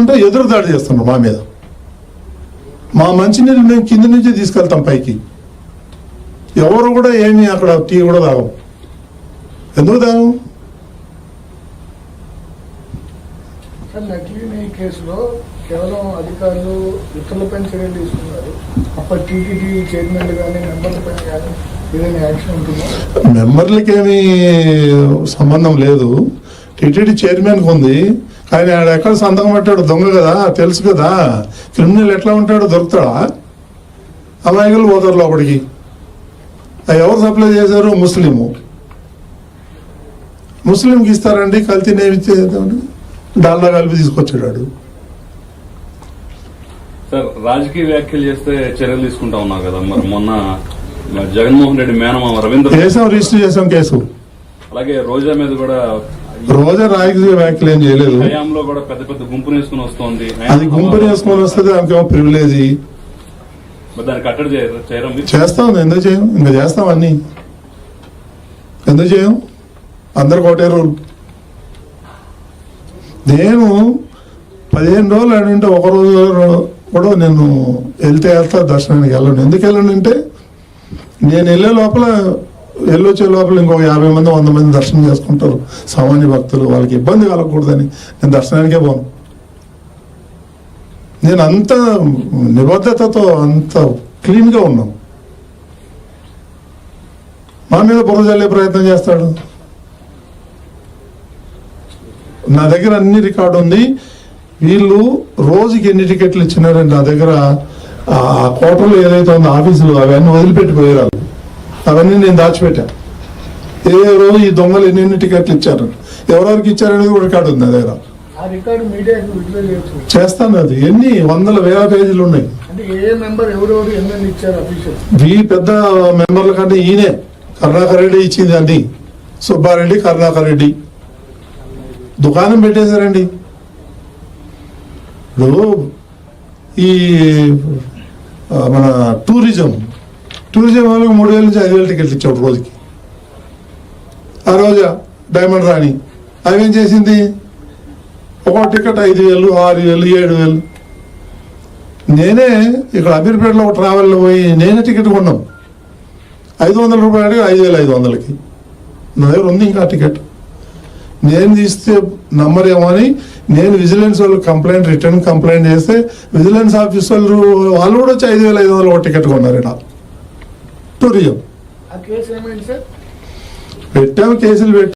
అంటే ఎదురు దాడి చేస్తున్నారు మా మీద. మా మంచినీళ్ళు మేము కింద నుంచి తీసుకెళ్తాం పైకి. ఎవరు కూడా ఏమి అక్కడ టీ కూడా తాగం ఎందుకు తాగం నకిలీ కేసులో కేవలం అధికారులు ఇతరులపైన చర్యలు తీసుకున్నారు. అప్పటి టీటీడీ చైర్మన్లు కానీ కానీ ఏదైనా యాక్షన్ ఉంటుందా? మెంబర్లకి ఏమీ సంబంధం లేదు. టిటిడి చైర్మన్కి ఉంది. కానీ ఆడ ఎక్కడ సంతకం పెట్టాడు? దొంగ కదా తెలుసు కదా. క్రిమినల్ ఎట్లా ఉంటాడో? దొరుకుతాడా? అమాయకులు పోతారు లోపలికి. అది ఎవరు సప్లై చేశారు? ముస్లిము. ముస్లింకి ఇస్తారండి కల్తీ నేమి డాల్డా కలిపి తీసుకొచ్చాడు. సార్ రాజకీయ వ్యాఖ్యలు చేస్తే చర్యలు తీసుకుంటా ఉన్నారు కదా. మరి మొన్న జగన్మోహన్ రెడ్డి మేనమామ రవీంద్ర చేసాం రిజిస్టర్ చేసాం కేసు. అలాగే రోజా మీద కూడా రోజా రాజకీయ వ్యాఖ్యలు ఏం చేయలేదు. హయాంలో కూడా పెద్ద పెద్ద గుంపును వేసుకుని వస్తోంది. అది గుంపుని వేసుకొని వస్తుంది ఆమెకేమో ప్రివిలేజీ? చేస్తాం ఎందుకు చేయం? ఇంకా చేస్తాం అన్ని. ఎందుకు చేయం? అందరికి ఒకటే రూల్ నేను పదిహేను రోజులు ఆడింటే ఒక రోజు కూడా నేను వెళ్తే వెళ్తా దర్శనానికి వెళ్ళను. ఎందుకు వెళ్ళను అంటే నేను వెళ్ళే లోపల వెళ్ళొచ్చే లోపల ఇంకో యాభై మంది వంద మంది దర్శనం చేసుకుంటారు. సామాన్య భక్తులు వాళ్ళకి ఇబ్బంది కలగకూడదని నేను దర్శనానికే పోను. నేను అంత నిబద్ధతతో అంత క్లీన్గా ఉన్నాను. మా మీద బురద చల్లే ప్రయత్నం చేస్తాడు. నా దగ్గర అన్ని రికార్డు ఉంది. వీళ్ళు రోజుకి ఎన్ని టికెట్లు ఇచ్చినారని నా దగ్గర ఆ కోటలో ఏదైతే ఉందో ఆఫీసులు అవన్నీ వదిలిపెట్టిపోయారు వాళ్ళు. అవన్నీ నేను దాచిపెట్టా. ఏ రోజు ఈ దొంగలు ఎన్ని టికెట్లు ఇచ్చారు? ఎవరెవరికి ఇచ్చారనేది కూడా రికార్డు ఉంది నా దగ్గర. చేస్తాను అది. ఎన్ని? వందల వేల పేజీలు ఉన్నాయి. ఎన్నెన్ని ఈ పెద్ద మెంబర్ల కంటే ఈయనే. కరుణాకర్ రెడ్డి ఇచ్చింది అండి సుబ్బారెడ్డి కరుణాకర్ రెడ్డి. దుకాణం పెట్టేశారండి. ఇప్పుడు ఈ మన టూరిజం టూరిజం వాళ్ళకి మూడు వేల నుంచి ఐదు వేల టికెట్లు ఇచ్చాడు రోజుకి. ఆ రోజా డైమండ్ రాణి. అవేం చేసింది? ఒక టికెట్ ఐదు వేలు ఆరు వేలు ఏడు వేలు. నేనే ఇక్కడ అమీర్పేటలో ఒక ట్రావెల్లో పోయి నేనే టికెట్ కొన్నాం. ఐదు వందల రూపాయలు అడిగి ఐదు వేల ఐదు వందలకి. నా దగ్గర ఉంది ఇంకా టికెట్. నేను తీస్తే నమ్మరేమో అని నేను విజిలెన్స్ వాళ్ళు కంప్లైంట్ రిటర్న్ కంప్లైంట్ చేస్తే విజిలెన్స్ ఆఫీస్ వాళ్ళు వాళ్ళు కూడా వచ్చి ఐదు వేల ఐదు వందలు ఒక టికెట్ కొన్నారు ఇక్కడ ఏమైంది సార్? పెట్టాము కేసులు పెట్టి.